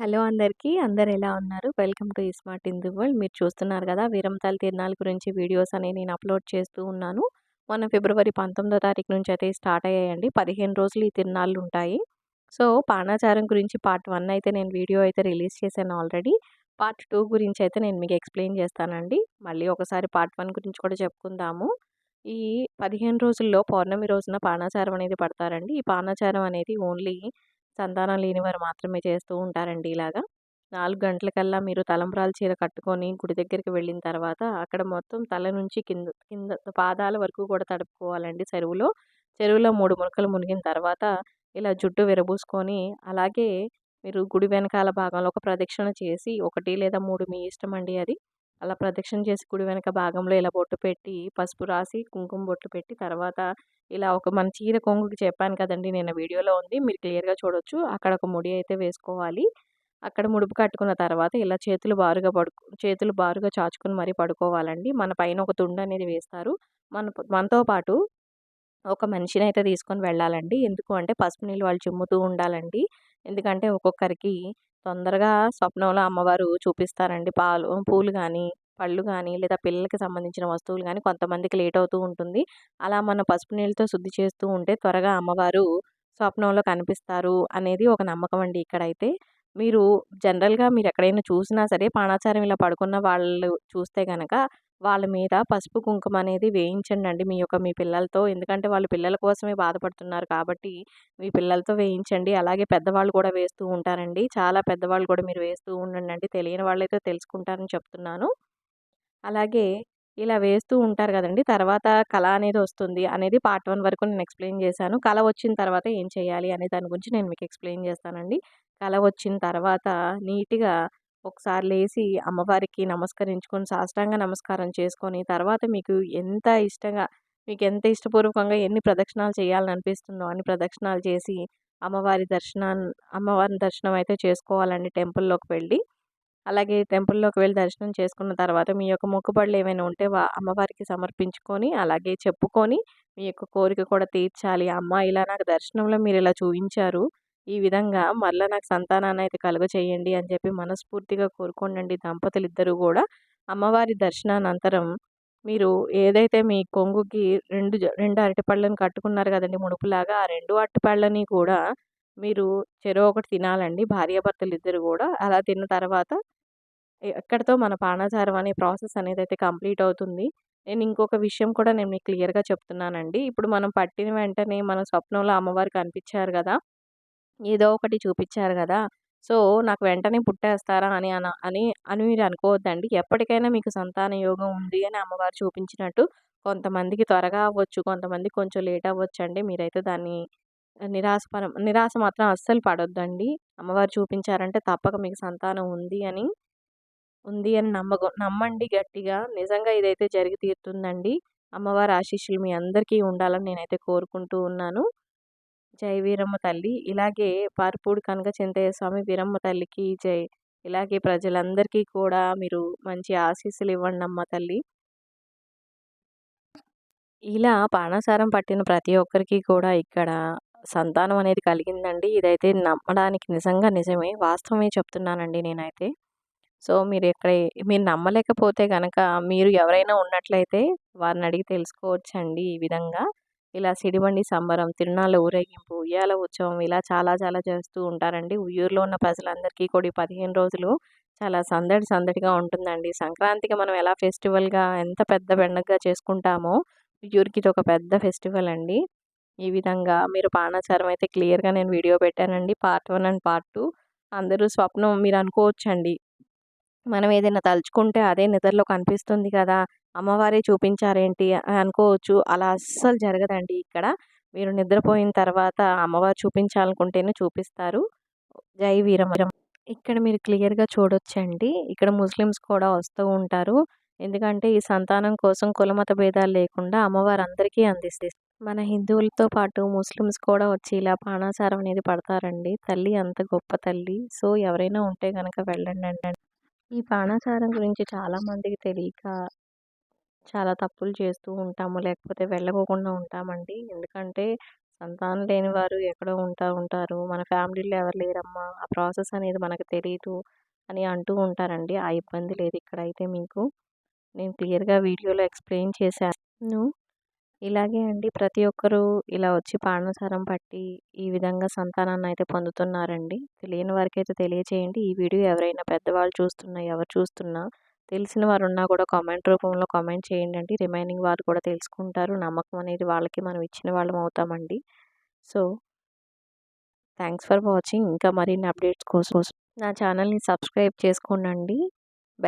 Hello అందరికీ. అందరు ఎలా ఉన్నారు? Welcome to smart in the world. మీరు చూస్తున్నారు కదా వీరంతాల తిరునాళ్ళ గురించి వీడియోస్ అనేవి నేను అప్లోడ్ చేస్తూ ఉన్నాను. మొన్న ఫిబ్రవరి పంతొమ్మిదో తారీఖు నుంచి అయితే స్టార్ట్ అయ్యాయండి. పదిహేను రోజులు ఈ తిరునాళ్ళు ఉంటాయి. సో పానాచారం గురించి పార్ట్ వన్ అయితే నేను వీడియో అయితే రిలీజ్ చేశాను ఆల్రెడీ. పార్ట్ టూ గురించి అయితే నేను మీకు ఎక్స్ప్లెయిన్ చేస్తానండి. మళ్ళీ ఒకసారి పార్ట్ వన్ గురించి కూడా చెప్పుకుందాము. ఈ పదిహేను రోజుల్లో పౌర్ణమి రోజున పానాచారం అనేది పడతారండి. ఈ పానాచారం అనేది ఓన్లీ సంతానం లేని వారు మాత్రమే చేస్తూ ఉంటారండి ఇలాగా. నాలుగు గంటలకల్లా మీరు తలంబ్రాల చీర కట్టుకొని గుడి దగ్గరికి వెళ్ళిన తర్వాత అక్కడ మొత్తం తల నుంచి కింద కింద పాదాల వరకు కూడా తడుపుకోవాలండి చెరువులో. చెరువులో మూడు మునకలు మునిగిన తర్వాత ఇలా జుట్టు విరబూసుకొని అలాగే మీరు గుడి వెనకాల భాగంలో ఒక ప్రదక్షిణ చేసి ఒకటి లేదా మూడు మీ ఇష్టం అండి అది. అలా ప్రదక్షిణ చేసి కుడి వెనక భాగంలో ఇలా బొట్టు పెట్టి పసుపు రాసి కుంకుమ బొట్టు పెట్టి తర్వాత ఇలా ఒక మన చీర కొంగుకి చెప్పాను కదండి నేను వీడియోలో ఉంది. మీరు క్లియర్గా చూడొచ్చు. అక్కడ ఒక ముడి అయితే వేసుకోవాలి. అక్కడ ముడుపు కట్టుకున్న తర్వాత ఇలా చేతులు బారుగా పడుకు చేతులు బారుగా చాచుకుని మరీ పడుకోవాలండి. మన పైన ఒక తుండు అనేది వేస్తారు. మన మనతో పాటు ఒక మనిషిని అయితే తీసుకొని వెళ్ళాలండి. ఎందుకు అంటే పసుపు నీళ్ళు వాళ్ళు చిమ్ముతూ ఉండాలండి. ఎందుకంటే ఒక్కొక్కరికి తొందరగా స్వప్నంలో అమ్మవారు చూపిస్తారండి. పాలు పూలు కానీ పళ్ళు కానీ లేదా పిల్లలకి సంబంధించిన వస్తువులు కానీ కొంతమందికి లేట్ అవుతూ ఉంటుంది. అలా మనం పసుపు నీళ్ళతో శుద్ధి చేస్తూ ఉంటే త్వరగా అమ్మవారు స్వప్నంలో కనిపిస్తారు అనేది ఒక నమ్మకం అండి ఇక్కడైతే. మీరు జనరల్గా మీరు ఎక్కడైనా చూసినా సరే పాణాచారం ఇలా పడుకున్న వాళ్ళు చూస్తే కనుక వాళ్ళ మీద పసుపు కుంకుమ అనేది వేయించండి అండి మీ యొక్క మీ పిల్లలతో. ఎందుకంటే వాళ్ళు పిల్లల కోసమే బాధపడుతున్నారు కాబట్టి మీ పిల్లలతో వేయించండి. అలాగే పెద్దవాళ్ళు కూడా వేస్తూ ఉంటారండి. చాలా పెద్దవాళ్ళు కూడా మీరు వేస్తూ ఉండండి తెలియని వాళ్ళైతే తెలుసుకుంటారని చెప్తున్నాను. అలాగే ఇలా వేస్తూ ఉంటారు కదండి. తర్వాత కళ అనేది వస్తుంది అనేది పార్ట్ వన్ వరకు నేను ఎక్స్ప్లెయిన్ చేశాను. కళ వచ్చిన తర్వాత ఏం చేయాలి అనే దాని గురించి నేను మీకు ఎక్స్ప్లెయిన్ చేస్తానండి. కళ వచ్చిన తర్వాత నీట్గా ఒకసారి లేచి అమ్మవారికి నమస్కరించుకొని సాష్టాంగ నమస్కారం చేసుకొని తర్వాత మీకు ఎంత ఇష్టంగా మీకు ఎంత ఇష్టపూర్వకంగా ఎన్ని ప్రదక్షిణాలు చేయాలని అనిపిస్తుందో అన్ని ప్రదక్షిణాలు చేసి అమ్మవారి దర్శనాన్ని అమ్మవారి దర్శనం అయితే చేసుకోవాలండి టెంపుల్లోకి వెళ్ళి. అలాగే టెంపుల్లోకి వెళ్ళి దర్శనం చేసుకున్న తర్వాత మీ యొక్క మొక్కుబడులు ఏమైనా ఉంటే అమ్మవారికి సమర్పించుకొని అలాగే చెప్పుకొని మీ యొక్క కోరిక కూడా తీర్చాలి. అమ్మ ఇలా నాకు దర్శనంలో మీరు ఇలా చూపించారు. ఈ విధంగా మళ్ళీ నాకు సంతానాన్ని అయితే కలుగ చేయండి అని చెప్పి మనస్ఫూర్తిగా కోరుకోండి దంపతులు ఇద్దరు కూడా అమ్మవారి దర్శనానంతరం మీరు ఏదైతే మీ కొంగుకి రెండు రెండు అరటిపళ్ళని కట్టుకున్నారు కదండి ముడుపులాగా ఆ రెండు అరటిపళ్ళని కూడా మీరు చెరో ఒకటి తినాలండి. భార్యాభర్తలు ఇద్దరు కూడా అలా తిన్న తర్వాత ఎక్కడితో మన పానాచారం అనే ప్రాసెస్ అనేది అయితే కంప్లీట్ అవుతుంది. నేను ఇంకొక విషయం కూడా నేను మీకు క్లియర్గా చెప్తున్నానండి. ఇప్పుడు మనం పట్టిన వెంటనే మన స్వప్నంలో అమ్మవారు కనిపించారు కదా ఏదో ఒకటి చూపించారు కదా! సో నాకు వెంటనే పుట్టేస్తారా అని అన అని అని మీరు అనుకోవద్దండి. ఎప్పటికైనా మీకు సంతాన యోగం ఉంది అని అమ్మవారు చూపించినట్టు కొంతమందికి త్వరగా అవ్వచ్చు కొంతమంది కొంచెం లేట్ అవ్వచ్చు అండి మీరైతే దాన్ని నిరాశపరం నిరాశ మాత్రం అస్సలు పడొద్దండి. అమ్మవారు చూపించారంటే తప్పక మీకు సంతానం ఉంది అని ఉంది అని నమ్మకం నమ్మండి గట్టిగా. నిజంగా ఇదైతే జరిగి తీరుతుందండి. అమ్మవారి ఆశీస్సులు మీ అందరికీ ఉండాలని నేనైతే కోరుకుంటూ ఉన్నాను. జై వీరమ్మ తల్లి. ఇలాగే పార్పూడి కనక చింతయ్య స్వామి వీరమ్మ తల్లికి జై. ఇలాగే ప్రజలందరికీ కూడా మీరు మంచి ఆశీస్సులు ఇవ్వండి అమ్మ తల్లి. ఇలా పానాసారం పట్టిన ప్రతి ఒక్కరికి కూడా ఇక్కడ సంతానం అనేది కలిగిందండి. ఇదైతే నమ్మడానికి నిజంగా నిజమే. వాస్తవమే చెప్తున్నానండి నేనైతే. సో మీరు ఎక్కడ మీరు నమ్మలేకపోతే కనుక మీరు ఎవరైనా ఉన్నట్లయితే వారిని అడిగి తెలుసుకోవచ్చండి ఈ విధంగా. ఇలా సిడిబండి సంబరం తిరునాళ్ళ ఊరేగింపు ఉయ్యాల ఉత్సవం ఇలా చాలా చాలా చేస్తూ ఉంటారండి. ఉయ్యూరులో ఉన్న ప్రజలందరికీ కూడా పదిహేను రోజులు చాలా సందడి సందడిగా ఉంటుందండి. సంక్రాంతికి మనం ఎలా ఫెస్టివల్గా ఎంత పెద్ద పండుగగా చేసుకుంటామో ఉయ్యూరుకి ఇది ఒక పెద్ద ఫెస్టివల్ అండి. ఈ విధంగా మీరు పానాచారం అయితే క్లియర్గా నేను వీడియో పెట్టానండి. Part one and part two. అందరూ స్వప్నం మీరు అనుకోవచ్చండి. మనం ఏదైనా తలుచుకుంటే అదే నిద్రలో కనిపిస్తుంది కదా! అమ్మవారే చూపించారేంటి అనుకోవచ్చు. అలా అస్సలు జరగదండి ఇక్కడ. మీరు నిద్రపోయిన తర్వాత అమ్మవారు చూపించాలనుకుంటేనే చూపిస్తారు. జై వీరమరం. ఇక్కడ మీరు క్లియర్గా చూడొచ్చండి. ఇక్కడ ముస్లిమ్స్ కూడా వస్తూ ఉంటారు. ఎందుకంటే ఈ సంతానం కోసం కులమత భేదాలు లేకుండా అమ్మవారు అందరికీ అందిస్తుంది మన హిందువులతో పాటు ముస్లిమ్స్ కూడా వచ్చి ఇలా పానాసారం అనేది పడతారండి. తల్లి అంత గొప్ప తల్లి. సో ఎవరైనా ఉంటే కనుక వెళ్ళండి అండి. ఈ పానాసారం గురించి చాలామందికి తెలియక చాలా తప్పులు చేస్తూ ఉంటాము. లేకపోతే వెళ్ళకోకుండా ఉంటామండి. ఎందుకంటే సంతానం లేని వారు ఎక్కడో ఉంటా ఉంటారు. మన ఫ్యామిలీలో ఎవరు లేరమ్మా. ఆ ప్రాసెస్ అనేది మనకు తెలియదు అని అంటూ ఉంటారండి. ఆ ఇబ్బంది లేదు ఇక్కడైతే మీకు. నేను క్లియర్గా వీడియోలో ఎక్స్ప్లెయిన్ చేశాను. ఇలాగే అండి. ప్రతి ఒక్కరూ ఇలా వచ్చి పాణసారం పట్టి ఈ విధంగా సంతానాన్ని అయితే పొందుతున్నారండి. తెలియని వారికి అయితే తెలియచేయండి. ఈ వీడియో ఎవరైనా పెద్దవాళ్ళు చూస్తున్నా ఎవరు చూస్తున్నా తెలిసిన వారు ఉన్నా కూడా కామెంట్ రూపంలో కామెంట్ చేయండి అండి రిమైనింగ్ వారు కూడా తెలుసుకుంటారు. నమ్మకం అనేది వాళ్ళకి మనం ఇచ్చిన వాళ్ళం అవుతామండి. So thanks for watching. ఇంకా మరిన్ని అప్డేట్స్ కోసం నా ఛానల్ని సబ్స్క్రైబ్ చేసుకోనండి